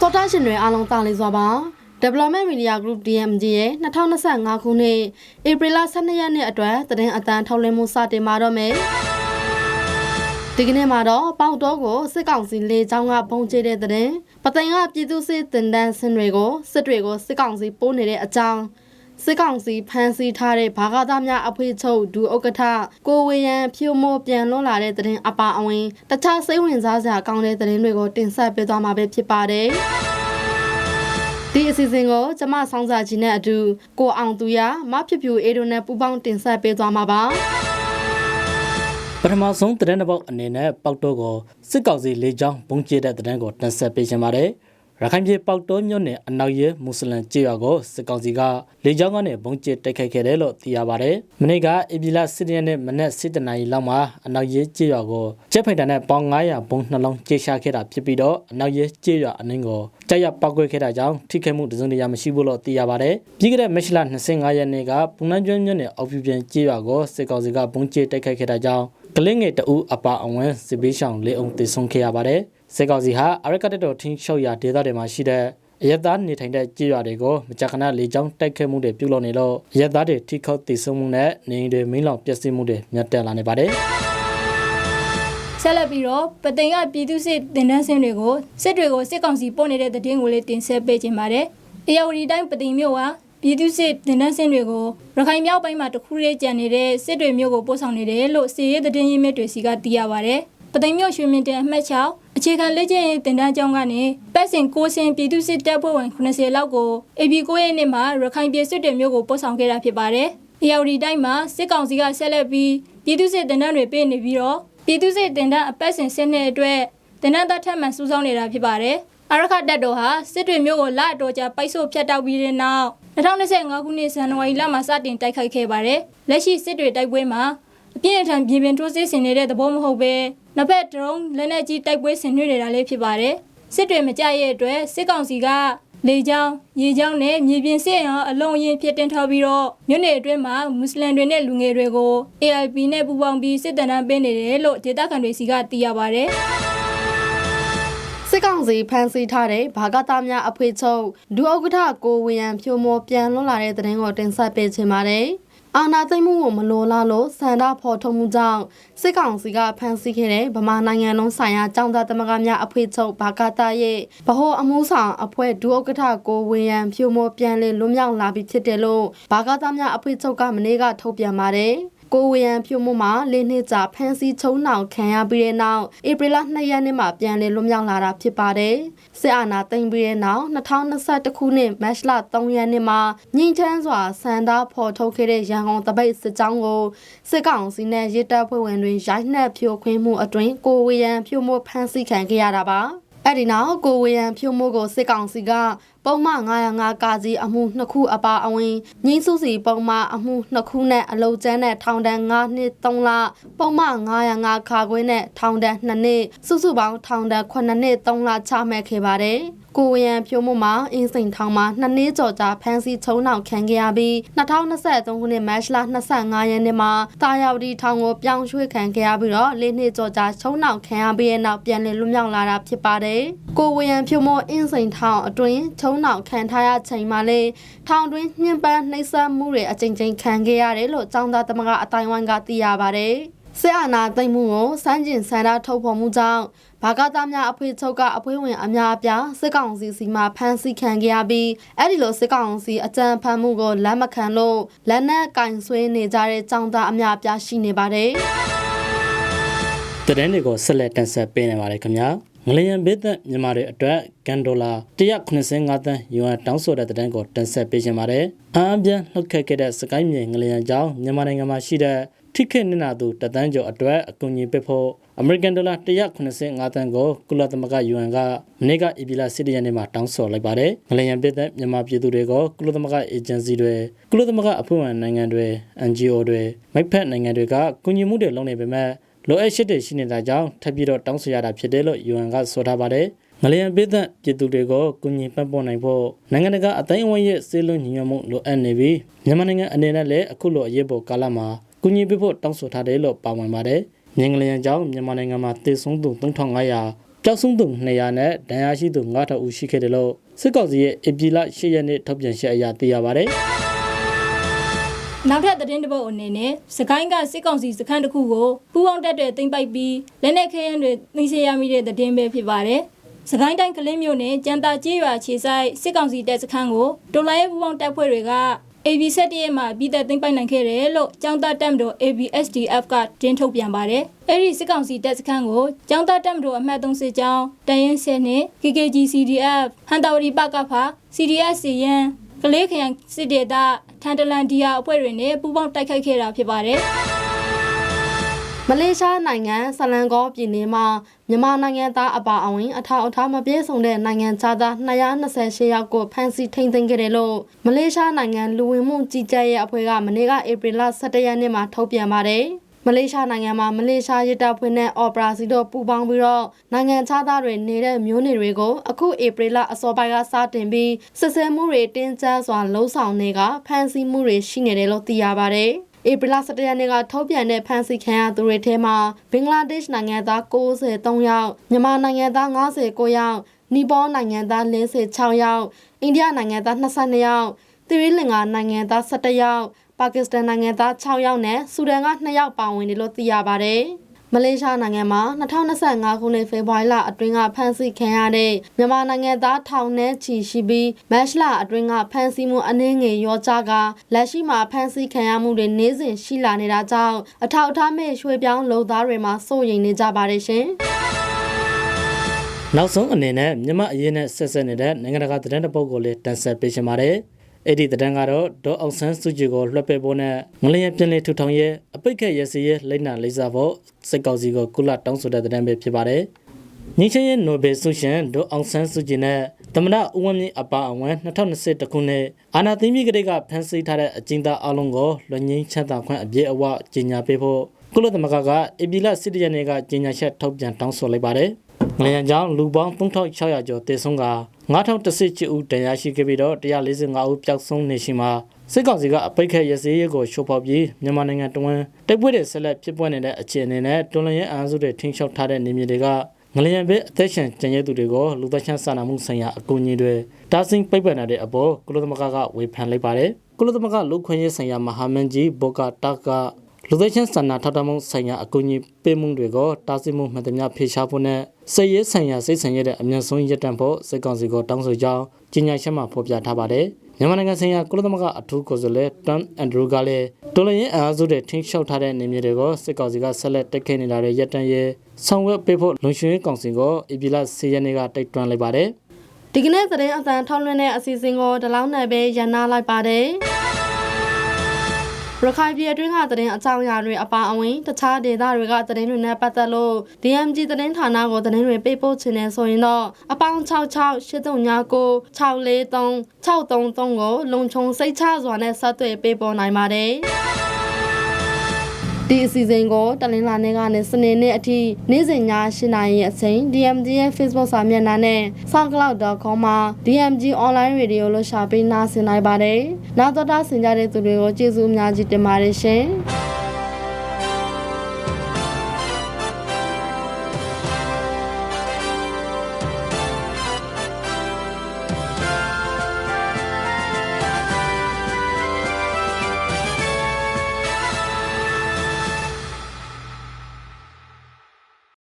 တော်တာရှင်တွေအားလုံးတာလေးစွာပါ Development Media Group DMG ရဲ့2025ခုနှစ်ဧပြီလ12ရက်နေ့အတွက်သတင်းအတန်းထုတ်လွှင့်မှုစတင်มาတော့မယ်ဒီကနေ့မှာတော့ပေါက်တော့ကိုစစ်ကောင်စီလေကြောင်းကပုံကျတဲ့သတင်းပသိမ်ကပြည်သူစစ်တင်တန်းစင်တွေကိုစစ်တွေကိုစစ်ကောင်စီပိုးနေတဲ့အကြောင်း စစ်ကောင်စီဖမ်းဆီးထားတဲ့ဘာဂသားများအဖွဲ့ချုပ်ဒူဥက္ကဋ္ဌကိုဝေယံဖြိုးမိုးပြန်လွန်လာတဲ့သတင်းအပါအဝင်တခြားစိတ်ဝင်စားစရာကောင်းတဲ့သတင်းတွေကိုတင်ဆက်ပေးသွားမှာပဲဖြစ်ပါတယ်။ဒီအစီအစဉ်ကိုကျမဆောင်းစာကြီးနဲ့အတူကိုအောင်သူရမဖြစ်ဖြူအေဒိုနဲ့ပူပေါင်းတင်ဆက်ပေးသွားမှာပါ။ပထမဆုံးသတင်းတစ်ပုဒ်အနေနဲ့ပေါက်တော့ကိုစစ်ကောင်စီလေကြောင်းဘုံကျဲတဲ့သတင်းကိုတင်ဆက်ပေးချင်ပါတယ်။ ရခိုင်ပြည်ပေါက်တော့မြို့နယ်အနောက်ရဲမွတ်စလင်ကြေးရွာကိုစစ်ကောင်စီကလေကြောင်းကနေဘုံကျဲတိုက်ခိုက်ခဲ့တယ်လို့သိရပါတယ်။မနေ့ကဧပြီလ10ရက်နေ့မနက်7:00နာရီလောက်မှာအနောက်ရဲကြေးရွာကိုကျက်ဖိုက်တာနဲ့ပေါင်း900ဘုံနှလုံးကျေရှာခဲ့တာဖြစ်ပြီးတော့အနောက်ရဲကြေးရွာအနှင်းကိုကြားရပောက်ကွဲခဲ့တာကြောင့်ထိခိုက်မှုတစုံတရာမရှိဘူးလို့သိရပါတယ်။ပြီးခဲ့တဲ့မက်လ25ရက်နေ့ကပုံနှံကျွန်းမြို့နယ်အောက်ပြူပြန်ကြေးရွာကိုစစ်ကောင်စီကဘုံကျဲတိုက်ခိုက်ခဲ့တာကြောင့်ကလင်းငယ်တအူးအပါအဝင်စစ်ပေးဆောင်လေးအောင်တည်ဆုံခဲ့ရပါတယ်။ စစ်ကောင်စီဟာအရကတက်တော်ထင်းရှော့ရဒေသတွေမှာရှိတဲ့အရက်သားနေထိုင်တဲ့ကြေးရွာတွေကိုမကြာခဏလေကြောင်းတိုက်ခိုက်မှုတွေပြုလုပ်နေလို့အရက်သားတွေထိခိုက်တည်ဆုံမှုနဲ့နေအိမ်တွေမင်းလောင်ပျက်စီးမှုတွေမြတ်တက်လာနေပါတယ်။ဆက်လက်ပြီးတော့ပသိမ်ကပြည်သူစစ်တင်တန်းစင်းတွေကိုစစ်တွေကိုစစ်ကောင်စီပို့နေတဲ့သတင်းကိုလည်းတင်ဆက်ပေးခြင်းပါတယ်။အေယာဝတီတိုင်းပသိမ်မြို့ဟာပြည်သူစစ်တင်တန်းစင်းတွေကိုရခိုင်မြောက်ပိုင်းမှာတခုလေးကြံနေတဲ့စစ်တွေမြို့ကိုပို့ဆောင်နေတယ်လို့စီရဲသတင်းရင်းမြစ်တွေစီကသိရပါတယ်။ ပသိမ်မြို့ရွှေမြင့်တဲ့အမှတ်6အခြေခံလက်ကျင့်ရေးတင်တန်းကျောင်းကနေပတ်စဉ်ကိုစင်ပြည်သူစစ်တပ်ဖွဲ့ဝင်90လောက်ကို AB 9ရက်နေ့မှာရခိုင်ပြည်စစ်တွေမြို့ကိုပို့ဆောင်ခဲ့တာဖြစ်ပါတယ်။အေယာဝတီတိုင်းမှာစစ်ကောင်စီကဆက်လက်ပြီးပြည်သူစစ်တင်တန်းတွေပေးနေပြီးတော့ပြည်သူစစ်တင်တန်းအပတ်စဉ်စစ်နှစ်အတွက်တင်တန်းသားထပ်မံစူးစောင်းနေတာဖြစ်ပါတယ်။အရခတ်တပ်တော်ဟာစစ်တွေမျိုးကိုလအတော်ကြာပိုက်ဆို့ဖျက်တောက်ပြီးတဲ့နောက်2025ခုနှစ်ဇန်နဝါရီလမှာစတင်တိုက်ခိုက်ခဲ့ပါတယ်။လက်ရှိစစ်တွေတိုက်ပွဲမှာ အပြင်းအထန်ပြည်ပင်ထိုးစစ်ဆင်နေတဲ့သဘောမဟုတ်ပဲနှစ်ဖက်ဒရုန်းလက်နက်ကြီးတိုက်ပွဲဆင်နွှဲနေတာလည်းဖြစ်ပါတယ်။စစ်တွေမကြရဲ့အတွက်စစ်ကောင်စီကလေကြောင်းရေကြောင်းနဲ့မြေပြင်စစ်ရောအလုံးအရင်ဖြစ်တင်ထားပြီးတော့မြို့နယ်အတွင်းမှာမွတ်စလင်တွေနဲ့လူငယ်တွေကို AIP နဲ့ပူးပေါင်းပြီးစစ်တပ်တမ်းပေးနေတယ်လို့ဒေသခံတွေစီကသိရပါဗျ။စစ်ကောင်စီဖမ်းဆီးထားတဲ့ဘာကသားများအဖွဲ့ချုပ်ဒူဥက္ကဋ္ဌကိုဝေယံဖြိုးမောပြန်လွန်လာတဲ့သတင်းကိုတင်ဆက်ပေးချင်ပါတယ်။ အာနာသိမ့်မှုကိုမလိုလားလို့စန္ဒဖော်ထုတ်မှုကြောင့်စစ်ကောင်စီကဖမ်းဆီးခဲ့တဲ့ဗမာနိုင်ငံလုံးဆိုင်ရာចောင်းသားသမဂ္ဂများအဖွဲ့ချုပ်ဘာကသားရဲ့ဗဟိုအမှုဆောင်အဖွဲ့ဒူဥက္ကဋ္ဌကိုဝေယံဖြိုးမောပြန်လေလွန်မြောက်လာပြီဖြစ်တယ်လို့ဘာကသားများအဖွဲ့ချုပ်ကမနေ့ကထုတ်ပြန်ပါတယ်။ ကိုဝေယံဖြိုမှုမှာလေးနှစ်ကြာဖမ်းဆီးချုံနှောင်ခံရပြီးတဲ့နောက်ဧပြီလ2ရက်နေ့မှာပြန်လည်လွတ်မြောက်လာတာဖြစ်ပါတယ်။စစ်အာဏာသိမ်းပြီးတဲ့နောက်2021ခုနှစ်မတ်လ3ရက်နေ့မှာငင်းချမ်းစွာစန္ဒဖော်ထုတ်ခဲ့တဲ့ရန်ကုန်တပိတ်စစ်ကြောင်းကိုစစ်ကောင်စီနဲ့ရဲတပ်ဖွဲ့ဝင်တွေရိုက်နှက်ဖြိုခွင်းမှုအတွင်းကိုဝေယံဖြိုမှုဖမ်းဆီးခံခဲ့ရတာပါ။ အဲ့ဒီနောက်ကိုဝေယံဖြိုမှုကိုစစ်ကောင်စီကပုံမှန်905ကာကြီးအမှုနှစ်ခုအပါအဝင်ငင်းစုစီပုံမှန်အမှုနှစ်ခုနဲ့အလုတ်ကျန်းနဲ့ထောင်ဒဏ်9နှစ်3လပုံမှန်905ခါခွင်းနဲ့ထောင်ဒဏ်2နှစ်စုစုပေါင်းထောင်ဒဏ်9နှစ်3လချမှတ်ခဲ့ပါတယ် ကိုဝရံဖြိုးမှုမှာအင်းစိန်ထောင်မှာနှစ်နှစ်ကျော်ကြာဖမ်းဆီးချုံနှောင်ခံခဲ့ရပြီး2023ခုနှစ်မတ်လ25ရက်နေ့မှာတာယာဝတီထောင်ကိုပြောင်းရွှေ့ခံခဲ့ရပြီးတော့လေးနှစ်ကျော်ကြာချုံနှောင်ခံရပြီးတဲ့နောက်ပြန်လည်လွတ်မြောက်လာတာဖြစ်ပါတယ်။ကိုဝရံဖြိုးမှုအင်းစိန်ထောင်အတွင်းချုံနှောင်ခံထားရချိန်မှာလေထောင်တွင်းညှဉ်းပန်းနှိပ်စက်မှုတွေအကြိမ်ကြိမ်ခံခဲ့ရတယ်လို့ចောင်းသားသမဂအတိုင်းဝိုင်းကသိရပါတယ်။ စစ်အာဏာသိမ်းမှုကိုစမ်းကျင်ဆန္ဒထုတ်ဖော်မှုကြောင့်ဘာကသားများအဖွဲ့ချုပ်ကအဖွဲဝင်အများအပြားစစ်ကောင်စီစီမှဖမ်းဆီးခံခဲ့ရပြီးအဲ့ဒီလိုစစ်ကောင်စီအကြမ်းဖမ်းမှုကိုလက်မခံလို့လက်နက်ကင်ဆွေးနေကြတဲ့ចောင်းသားအများအပြားရှိနေပါတယ်။တရင်တွေကိုဆက်လက်တင်ဆက်ပေးနေပါတယ်ခင်ဗျာငလျင်ဘေးသက်မြန်မာတွေအတွက်ကန်ဒေါ်လာ185သန်းယူအန်တောင်းဆိုတဲ့တရင်ကိုတင်ဆက်ပေးခြင်းပါတယ်အမ်းပြန်လှုပ်ခတ်ခဲ့တဲ့စကိုင်းမြေငလျင်ကြောင့်မြန်မာနိုင်ငံမှာရှိတဲ့ ထိခိနစ်နာသူတသန်းကျော်အတွက်အကူအညီပေးဖို့အမေရိကန်ဒေါ်လာ185သန်းကိုကုလသမဂ္ဂယူအန်ကမနေ့ကအီဘီလာစစ်တရနေ့မှာတောင်းဆိုလိုက်ပါတယ်ငလျင်ဘေးသက်မြန်မာပြည်သူတွေကိုကုလသမဂ္ဂအေဂျင်စီတွေကုလသမဂ္ဂအဖွဲ့ဝင်နိုင်ငံတွေ NGO တွေမိတ်ဖက်နိုင်ငံတွေကကူညီမှုတွေလုပ်နေပေမဲ့လိုအပ်ချက်တွေရှိနေတာကြောင့်ထပ်ပြီးတော့တောင်းဆိုရတာဖြစ်တယ်လို့ UN ကဆိုထားပါတယ်။ငလျင်ပေးသက်ပြည်သူတွေကိုကူညီပံ့ပိုးနိုင်ဖို့နိုင်ငံတကာအတိုင်းအဝန်ရဲ့စေလွန်ညီညွတ်မှုလိုအပ်နေပြီးမြန်မာနိုင်ငံအနေနဲ့လည်းအခုလိုအရေးပေါ်ကာလမှာ ကူညီပေးဖို့တောင်းဆိုထားတယ်လို့ပါဝင်ပါတယ်။ငင်္ဂလျင်ကြောင့်မြန်မာနိုင်ငံမှာတည်ဆုံသူ3500ပျောက်ဆုံးသူ200နဲ့ဒဏ်ရာရှိသူ9000ဦးရှိခဲ့တယ်လို့စစ်ကောင်စီရဲ့ဧပြီလ10ရက်နေ့ထုတ်ပြန်ချက်အရသိရပါတယ်နောက်ထပ်သတင်းတစ်ပုဒ်အနေနဲ့စကိုင်းကစစ်ကောင်စီစခန်းတစ်ခုကိုပူးပေါင်းတပ်တွေတင်ပိုက်ပြီးလက်နက်ခဲယမ်းတွေသိမ်းဆည်းရမိတဲ့သတင်းပဲဖြစ်ပါတယ်။စကိုင်းတိုင်းကလင်းမြို့နယ်ကြံတာကျေးရွာခြေဆိုင်စစ်ကောင်စီတပ်စခန်းကိုဒေါ်လာရဲ့ပူးပေါင်းတပ်ဖွဲ့တွေက AB7 ရဲ့မှာပြည်သက်သိမ်းပိုက်နိုင်ခဲ့တယ်လို့ចောင်းသားတပ်မတော် ABSDF ကတင်းထုတ်ပြန်ပါတယ်။အဲဒီစစ်ကောင်စီတပ်စခန်းကိုចောင်းသားတပ်မတော်အမှတ်3စစ်ကြောင်းတန်ရင်ဆယ်နဲ့ KKG CDF ဟန်တာဝရီပကဖာ CDS စီယန်ကလေးခရိုင်စစ်ဒေသထန်တလန်ဒီယာအဖွဲ့တွေနဲ့ပူးပေါင်းတိုက်ခိုက်ခဲ့တာဖြစ်ပါတယ်မလေးရှားနိုင်ငံဆလန်ကောပြည်နယ်မှာ မြန်မာနိုင်ငံသားအပါအဝင်အထောက်အထားမပြည့်စုံတဲ့နိုင်ငံသား228ယောက်ကိုဖမ်းဆီးထိန်းသိမ်းခဲ့တယ်လို့မလေးရှားနိုင်ငံလူဝင်မှုကြီးကြပ်ရေးအဖွဲ့ကမနေ့ကဧပြီလ17ရက်နေ့မှာထုတ်ပြန်ပါတယ်။မလေးရှားနိုင်ငံမှာမလေးရှားရစ်တပ်ဖွဲ့နဲ့အော်ပရာစီတို့ပူးပေါင်းပြီးတော့နိုင်ငံသားတွေနေတဲ့မျိုးနယ်တွေကိုအခုဧပြီလအစောပိုင်းကစတင်ပြီးစစ်ဆေးမှုတွေတင်းကျပ်စွာလှုံ့ဆော်နေကဖမ်းဆီးမှုတွေရှိနေတယ်လို့သိရပါတယ်။ ဧပြီလ17ရက်နေ့ကထုတ်ပြန်တဲ့ဖမ်းဆီးခံရသူတွေထဲမှာဘင်္ဂလားဒေ့ရှ်နိုင်ငံသား93ယောက်မြန်မာနိုင်ငံသား59ယောက်နီပေါနိုင်ငံသား46ယောက်အိန္ဒိယနိုင်ငံသား22ယောက်သီရိလင်္ကာနိုင်ငံသား17ယောက်ပါကစ္စတန်နိုင်ငံသား6ယောက်နဲ့ဆူဒန်က2ယောက်ပါဝင်တယ်လို့သိရပါတယ် မလေးရှားနိုင်ငံမှာ2025ခုနှစ်ဖေဖော်ဝါရီလအတွင်းကဖမ်းဆီးခံရတဲ့မြန်မာနိုင်ငံသားထောင်နဲ့ချီရှိပြီးမတ်လအတွင်းကဖမ်းဆီးမှုအနည်းငယ်ရောကြကလက်ရှိမှာဖမ်းဆီးခံရမှုတွေနေ့စဉ်ရှိလာနေတာကြောင့်အထောက်အထားမဲ့ရွှေ့ပြောင်းလုံသားတွေမှာစိုးရိမ်နေကြပါတယ်ရှင်။နောက်ဆုံးအနေနဲ့မြန်မာအရေးနဲ့ဆက်ဆက်နေတဲ့နိုင်ငံတကာသတင်းတစ်ပုဒ်ကိုလည်းတင်ဆက်ပေးချင်ပါတယ်။ အဲ့ဒီသတင်းကတော့ဒေါ်အောင်ဆန်းစုကြည်ကိုလွှတ်ပေးဖို့နဲ့ငလျင်ပြည်နယ်ထူထောင်ရေးအပိတ်ခက်ရစီရေးလိမ့်နာလေးစားဖို့စစ်ကောင်စီကိုကုလတောင်းဆိုတဲ့သတင်းပဲဖြစ်ပါတယ်။ညီချင်းရဲ့နိုဘယ်ဆုရှင်ဒေါ်အောင်ဆန်းစုကြည်နဲ့သမ္မတဦးဝင်းမြင့်အပါအဝင်2021ခုနှစ်အာဏာသိမ်းပြီးကတည်းကဖမ်းဆီးထားတဲ့အကျဉ်းသားအလုံးကိုလွှငင်းချမ်းသာခွင့်အပြည့်အဝကြီးညာပေးဖို့ကုလသမဂ္ဂကဧပြီလ17ရက်နေ့ကကြီးညာချက်ထုတ်ပြန်တောင်းဆိုလိုက်ပါတယ်။ ငလျင်ကြောင့်လူပေါင်း3600ကျော်သေဆုံးက9018ဦးတရားရှိခဲ့ပြီးတော့145ဦးပျောက်ဆုံးနေရှိမှာစစ်ကောင်စီကအပိတ်ခက်ရစည်းရေးကိုရှိုးဖောက်ပြီးမြန်မာနိုင်ငံတဝန်းတိုက်ပွဲတွေဆက်လက်ဖြစ်ပွားနေတဲ့အခြေအနေနဲ့တွန်းလှန်ရေးအန်စုတွေထိန်းချုပ်ထားတဲ့နေမြေတွေကငလျင်ပဲအသက်ရှင်ကျန်ရသူတွေကိုလူသားချင်းစာနာမှုဆိုင်ရာအကူအညီတွေတားဆီးပိတ်ပင်နေတဲ့အပေါ်ကုလသမဂ္ဂကဝေဖန်လိုက်ပါတယ်ကုလသမဂ္ဂလူခွင့်ရေးဆိုင်ရာမဟာမင်းကြီးဘောကာတာက လူသားချင်းစာနာထောက်ထားမှုဆိုင်ရာအကူအညီပေးမှုတွေကိုတားဆီးမှုမှန်သမျှဖေရှားဖို့နဲ့စိတ်ရေးဆိုင်ရာစိတ်ဆင်ရတဲ့အမြန်ဆုံးရပ်တန့်ဖို့စစ်ကောင်စီကိုတောင်းဆိုကြောင်းကြေညာချက်မှာဖော်ပြထားပါတယ်မြန်မာနိုင်ငံဆိုင်ရာကုလသမဂ္ဂအထူးကိုယ်စားလှယ်တန်အန်ဒရူကလည်းတော်လရင်အားစုတွေထင်းလျှောက်ထားတဲ့နေမြေတွေကိုစစ်ကောင်စီကဆက်လက်တက်ခဲနေတာတွေရပ်တန့်ရေးဆောင်ရွက်ပေးဖို့လုံခြုံရေးကောင်စီကိုအီပီလာ10ရက်နေ့ကတိုက်တွန်းလိုက်ပါတယ်ဒီကနေ့သတင်းအသံထောက်လွှင့်တဲ့အစီအစဉ်ကိုဒီလောက်နဲ့ပဲရန်နာလိုက်ပါတယ်။ ရခိုင်ပြည်အတွင်းကသတင်းအကြောင်းအရာတွေအပါအဝင်တခြားဒေသတွေကသတင်းတွေနဲ့ပတ်သက်လို့ DMG သတင်းဌာနကိုသတင်းတွေပေးပို့ချင်နေဆိုရင်တော့အပေါင်း66 8359 643 633ကိုလုံခြုံစိတ်ချစွာနဲ့ဆက်သွယ်ပေးပေါ်နိုင်ပါတယ်။ ဒီအစီအစဉ်ကိုတလင်းလာနေ့ကနေစနေနေ့အထိနေ့စဉ်ည8:00နာရီအချိန် DMG ရဲ့ Facebook စာမျက်နှာနဲ့ soundcloud.com မှာ DMG online radio လို့ရှာပေးနားဆင်နိုင်ပါတယ်။နောက်တော့တာဆင်ကြတဲ့သူတွေကိုကျေးဇူးအများကြီးတင်ပါတယ်ရှင်။